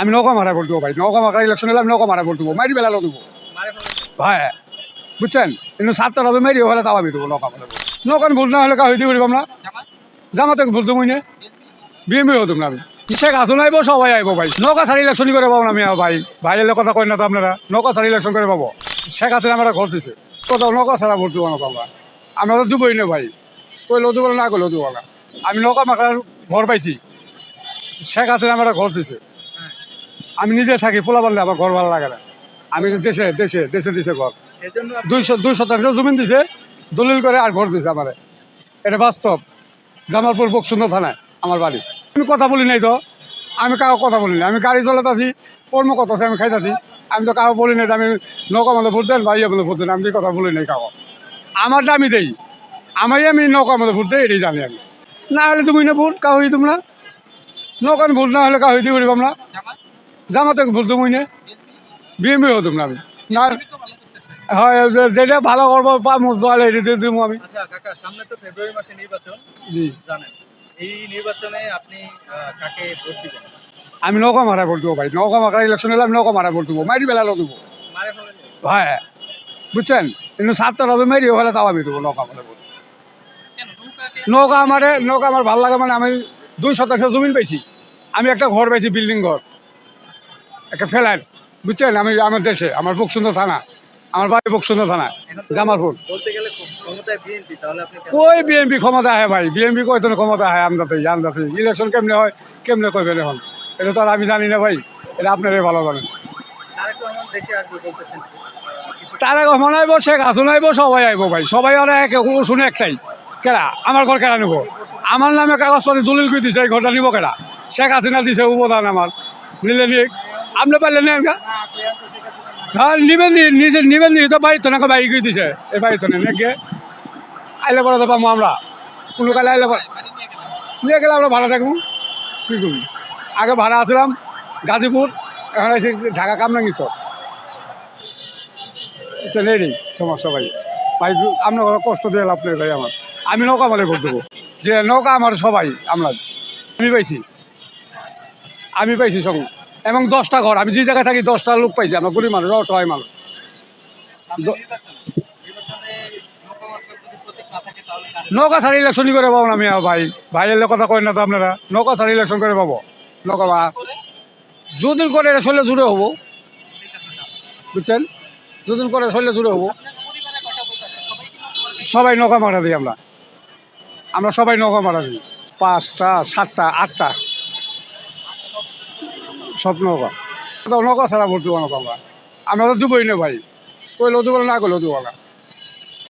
আমি নৌকা মারা দেবো ভাই নৌকা মারা ইলেকশন হলে আমি নৌকা মারা দেবো মারি বেলা দেবো ভাই বুঝছেন কিন্তু সাতটা রাজু মেরি হলে তাও আমি দেবো নৌকা মারা নৌকান ভুল না হলে কা হইতে পারিব আমরা জামাতে ভুল দেবো না? বিএমপি হতুম না আমি শেখ হাসুন আইব সবাই আইব ভাই। নৌকা ছাড়ি ইলেকশন করে পাবো না আমি ভাই। ভাই এলে কথা কই না তো আপনারা? নৌকা ছাড়ি ইলেকশন করে পাবো। শেখ হাসিনা আমরা ঘর দিছে। কোথাও নৌকা ছাড়া ভোট দেবো না আমরা তো দেবোই না ভাই? কইলেও দেবো না, না কইলেও দেবো না। আমি নৌকা মাখার ঘর পাইছি। শেখ হাসিনা আমরা ঘর দিছে। আমি নিজে থাকি পোলা বানলে আমার ঘর ভালো লাগে না। আমি দেশে দেশে দেশে দিছে ঘর। দুইশো দুই শতাংশ জমিন দিছে দলিল করে আর ঘর দিছে আমারে। এটা বাস্তব। জামালপুর বকসুন্দর থানায় আমার বাড়ি। আমি কথা বলি নাই তো। আমি কারও কথা বলি না আমি গাড়ি চালাতেছি কর্ম করতেছি আমি খাইতেছি। আমি তো কারও বলি নাই আমি নৌকা মধ্যে ভোট দেন ভাইয়া মধ্যে ভোট দেন। আমি কথা বলি নাই কারও। আমারটা আমি দেই। আমারই আমি নৌকার মধ্যে ভোট দেই এটাই জানি আমি। না হলে তুমি না ভোট কাউ হই তুমি না নৌকান ভোট না হলে কাউ হইতে পারিব না জামাতে ভোট তুমি না। বিএমপি হতুম না আমি। না হয় যেটা ভালো করব পাবো দল এটা দিব আমি। আচ্ছা কাকা সামনে তো ফেব্রুয়ারি মাসে নির্বাচন জি। জানেন এই নির্বাচনে আপনি কাকে ভোট দিবেন? আমি নৌকা মারা ভোট দেবো ভাই নৌকা মারা ইলেকশন হলে আমি নৌকা মারা ভোট দেবো মারি বেলা দেবো? ভাই বুঝছেন? কিন্তু সাতটা রাজু মেরি হলে তাও আমি দেবো নৌকা মারা ভোট। নৌকা আমারে নৌকা আমার ভালো লাগে মানে আমি দুই শতাংশ জমিন পাইছি। আমি একটা ঘর পাইছি বিল্ডিং ঘর। একটা ফ্ল্যাট বুঝছেন? আমি আমার দেশে আমার বকসুন্দর থানা আমার বাড়ি বকসুন্দর থানা তো জামালপুর বিএনপি কই বিএমপি ক্ষমতা আহে ভাই? বিএমপি কয়তো ক্ষমতা আহে? আমদাতে আমদাতে ইলেকশন কেমনে হয় কেমনে করবেন এখন? এটা তো আর আমি জানি না ভাই। এটা আপনারাই ভালো জানেন। রহমান তারা কখন আইব শেখ হাসুন আইব সবাই আইব ভাই। সবাই ওরা এক শুনে একটাই। কেরা? আমার ঘর কেরা নেব? আমার নামে কাগজপাতি দলিল করে দিছে? এই ঘরটা নিব কেরা? শেখ হাসিনা দিছে উপদান আমার। নিলে নিক। আপনি পারলেন না হ্যাঁ নিবেন নিজে নিবেন তো বাড়ি তো না, বাড়ি করে দিছে। এই বাড়ি তো না, নাকি? আইলে পরে তো পাবো আমরা। কোনো কালে আইলে পরে নিয়ে গেলে আমরা ভাড়া থাকব। কী করবি? আগে ভাড়া আসলাম গাজীপুর, এখন এসে ঢাকা কামরাঙ্গি আচ্ছা নেই নেই, সমস্যা ভাই। ভাই, আপনার কষ্ট দিয়ে লাভ নেই ভাই আমার। আমি নৌকা মালে ভোট দেবো। যে নৌকা আমার সবাই আমরা আমি পাইছি। আমি পাইছি সঙ্গে। এবং দশটা ঘর। আমি যে জায়গায় থাকি, দশটা লোক পাইছি আমরা, গরিব মানুষ, অসহায় মানুষ। নৌকা যদি ছাড়ি ইলেকশনই করে পাবো না আমি ভাই। ভাই কথা কই না তো আপনারা। নৌকা ছাড়ি ইলেকশন করে পাবো। নৌকা মা যদিন করে এটা জুড়ে হব। বুঝছেন? যদিন করে শরীরে জুড়ে হব? সবাই নৌকা মারা দিই আমরা। আমরা সবাই নৌকা মারা দিই। পাঁচটা, সাতটা, আটটা। সব নৌকা তো নৌকা ছাড়া ভর্তি বানাবো আমরা তো দেবোই না ভাই। কইলেও দেবো না, না কই দেবো না।